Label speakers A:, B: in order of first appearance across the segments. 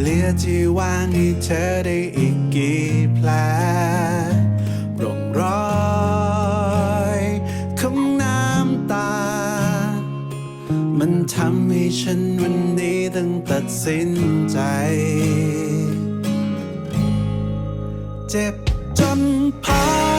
A: เหลือที่ว่างให้เธอได้อีกกี่แผลร่องรอยของน้ำตา มันทำให้ฉันวันนี้ต้องตัดสินใจ เจ็บจนพอ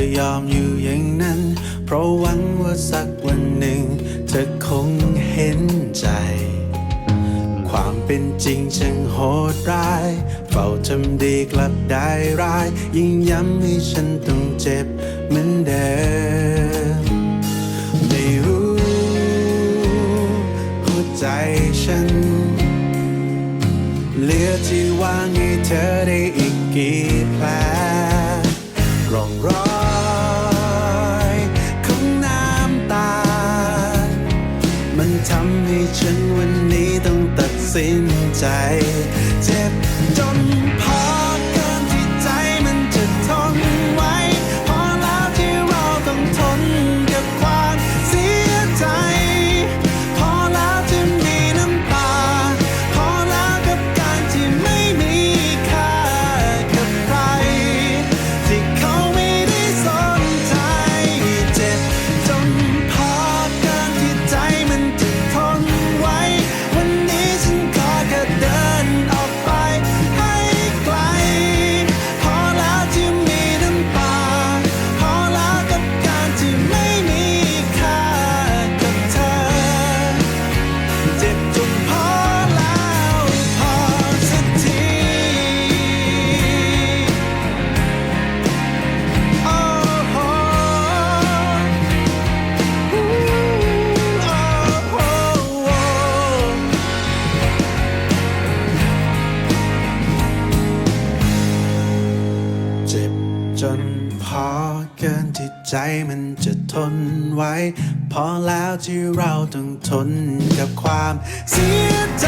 A: จ็บก็ยอมอยู่อย่างนั้น เพราะหวังว่าสักวันหนึ่ง เธอคงเห็นใจ ความเป็นจริงช่างโหดร้าย เฝ้าทำดีกลับได้ร้าย ยิ่งย้ำให้ฉันต้องเจ็บเหมือนเดิม ทำให้ฉันวันนี้ต้องตัดสินใจ เจ็บ เจ็บจนพอเกินที่ใจมันจะทนไว้ พอแล้วที่เราต้องทนกับความเสียใจ